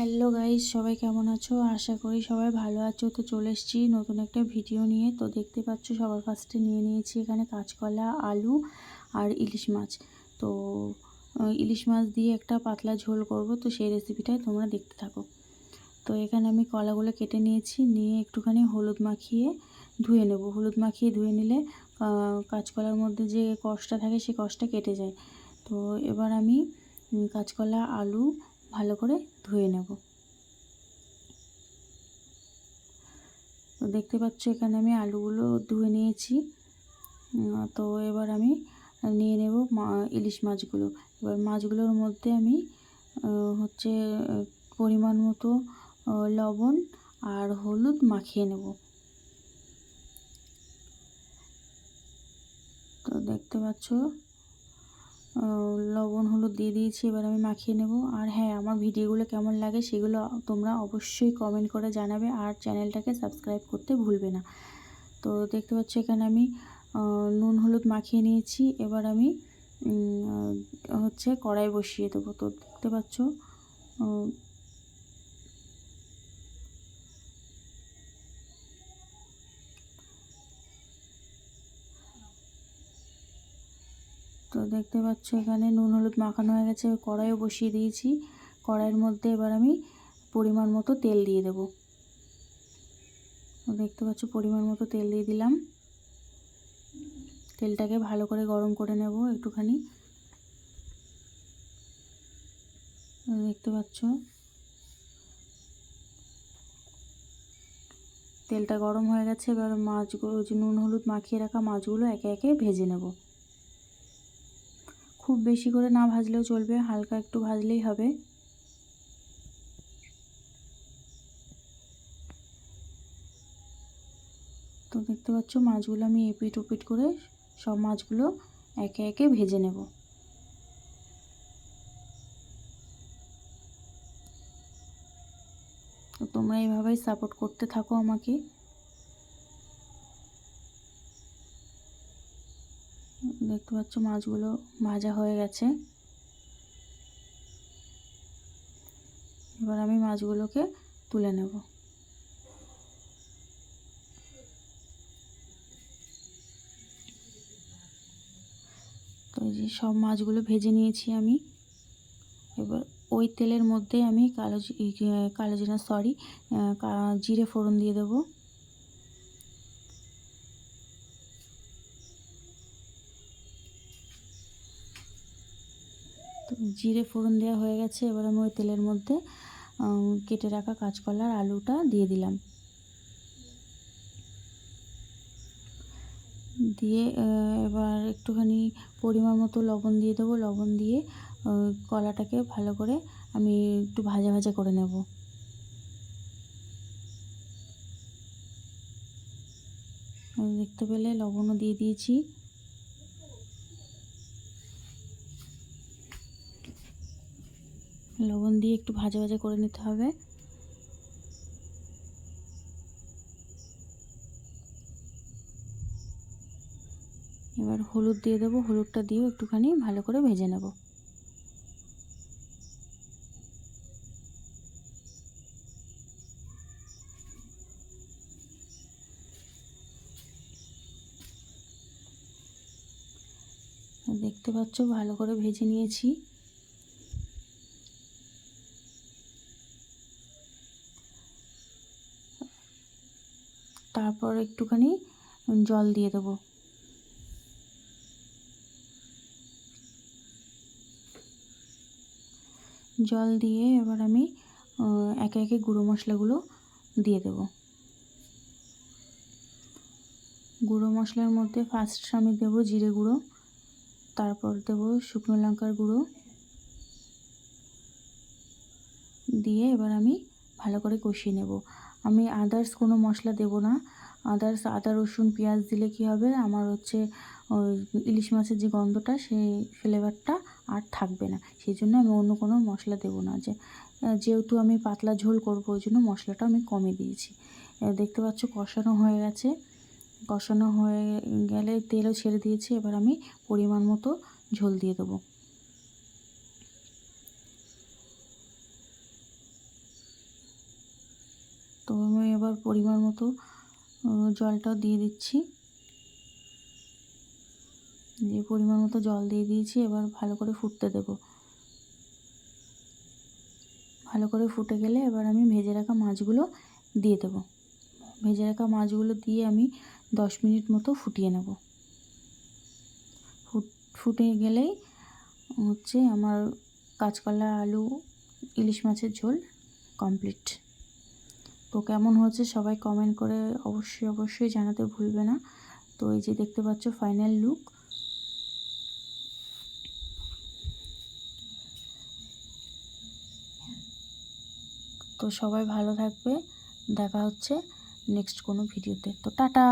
Hello guys সবাই কেমন আছো? আশা করি সবাই ভালো আছো। তো চলে এসেছি নতুন একটা ভিডিও নিয়ে। তো দেখতে পাচ্ছ, সবার ফার্স্টে নিয়ে নিয়েছি এখানে কাঁচকলা, আলু আর ইলিশ মাছ। তো ইলিশ মাছ দিয়ে একটা পাতলা ঝোল করব। তো সেই রেসিপিটাই তোমরা দেখতে থাকো। তো এখানে আমি কলাগুলো কেটে নিয়েছি। নিয়ে একটুখানি হলুদ মাখিয়ে ধুয়ে নেব। হলুদ মাখিয়ে ধুয়ে নিলে কাঁচকলার মধ্যে যে কষটা থাকে সেই কষটা কেটে যায়। তো এবার আমি কাঁচকলা, আলু ভালো করে ধুয়ে নেব। তো দেখতে পাচ্ছ এখানে আমি আলুগুলো ধুয়ে নিয়েছি। তো এবার আমি নিয়ে নেব ইলিশ মাছগুলো। এবার মাছগুলোর মধ্যে আমি হচ্ছে, পরিমাণ মতো লবণ আর হলুদ মাখিয়ে নেব। তো দেখতে পাচ্ছ লবণ, হলুদ দিয়ে দিয়েছি, এবার আমি মাখিয়ে নেব। আর হ্যাঁ আমার ভিডিওগুলো কেমন লাগে সেগুলো তোমরা অবশ্যই কমেন্ট করে জানাবে আর চ্যানেলটাকে সাবস্ক্রাইব করতে ভুলবে না। তো দেখতে পাচ্ছ এখানে আমি নুন, হলুদ মাখিয়ে নিয়েছি। এবার আমি হচ্ছে কড়াই বসিয়ে দেবো। তো দেখতে পাচ্ছ তো দেখতে পাচ্ছ এখানে নুন, হলুদ মাখানো হয়ে গেছে। কড়াইও বসিয়ে দিয়েছি। কড়াইয়ের মধ্যে এবার আমি পরিমাণ মতো তেল দিয়ে দেব। দেখতে পাচ্ছ পরিমাণ মতো তেল দিয়ে দিলাম। তেলটাকে ভালো করে গরম করে নেব একটুখানি। দেখতে পাচ্ছ তেলটা গরম হয়ে গেছে। এবার মাছগুলো যে নুন, হলুদ মাখিয়ে রাখা মাছগুলো একে একে ভেজে নেব। খুব বেশি করে না ভাজলেও চলবে, হালকা একটু ভাজলেই হবে। তো দেখতে পাচ্ছ, মাছগুলো আমি এপিট ওপিট করে সব মাছগুলো একে একে ভেজে নেব। তো তোমরা এইভাবেই সাপোর্ট করতে থাকো আমাকে। দেখতে পাচ্ছ মাছগুলো ভাজা হয়ে গেছে। এবার আমি মাছগুলোকে তুলে নেব। তো যে সব মাছগুলো ভেজে নিয়েছি আমি। এবার ওই তেলের মধ্যে আমি কালো জি- কালো জিরা সরি জিরে ফোড়ন দিয়ে দেবো। তো জিরে ফোড়ন দেওয়া হয়ে গেছে, এবার আমি ওই তেলের মধ্যে কেটে রাখা কাঁচকলার আলুটা দিয়ে দিলাম। দিয়ে এবার একটুখানি পরিমাণ মতো লবণ দিয়ে দেবো। লবণ দিয়ে কলাটাকে ভালো করে আমি একটু ভাজা ভাজা করে নেব। দেখতে পেলে লবণও দিয়ে দিয়েছি। লবণ দিয়ে একটু ভাজা ভাজা করে নিতে হবে। এবার হলুদ দিয়ে দেবো, হলুদটা দিয়েও একটুখানি ভালো করে ভেজে নেব। দেখতে পাচ্ছ, ভালো করে ভেজে নিয়েছি। তারপর একটুখানি জল দিয়ে দেবো। জল দিয়ে এবার আমি একে একে গুঁড়ো মশলাগুলো দিয়ে দেবো। গুঁড়ো মশলার মধ্যে ফার্স্ট আমি দেবো জিরে গুঁড়ো, তারপর দেবো শুকনো লঙ্কার গুঁড়ো। দিয়ে এবার আমি ভালো করে কষিয়ে নেব। আমি আদার্স কোনো মশলা দেব না আদার্স, আদা, রসুন, পেঁয়াজ দিলে কি হবে? আমার হচ্ছে ইলিশ মাছের যে গন্ধটা, সেই ফ্লেভারটা আর থাকবে না। সেই জন্য আমি অন্য কোনো মশলা দেব না। যে যেহেতু আমি পাতলা ঝোল করব, ওই জন্য মশলাটা আমি কমে দিয়েছি। দেখতে পাচ্ছ কষানো হয়ে গেছে। কষানো হয়ে গেলে তেলও ছেড়ে দিয়েছি। এবার আমি পরিমাণ মতো ঝোল দিয়ে দেবো। তো আমি এবার পরিমাণ মতো জলটাও দিয়ে দিচ্ছি। দিয়ে পরিমাণ মতো জল দিয়ে দিয়েছি, এবার ভালো করে ফুটতে দেবো। ভালো করে ফুটে গেলে এবার আমি ভেজে রাখা মাছগুলো দিয়ে দেবো। ভেজে রাখা মাছগুলো দিয়ে আমি দশ মিনিট মতো ফুটিয়ে নেব। ফুটে গেলেই হচ্ছে আমার কাঁচকলা, আলু, ইলিশ মাছের ঝোল কমপ্লিট। তো কেমন হয়েছে সবাই কমেন্ট করে অবশ্যই অবশ্যই জানাতে ভুলবে না। তো এই যে দেখতে পাচ্ছ ফাইনাল লুক তো সবাই ভালো থাকবে। দেখা হচ্ছে নেক্সট কোনো ভিডিওতে তো টাটা!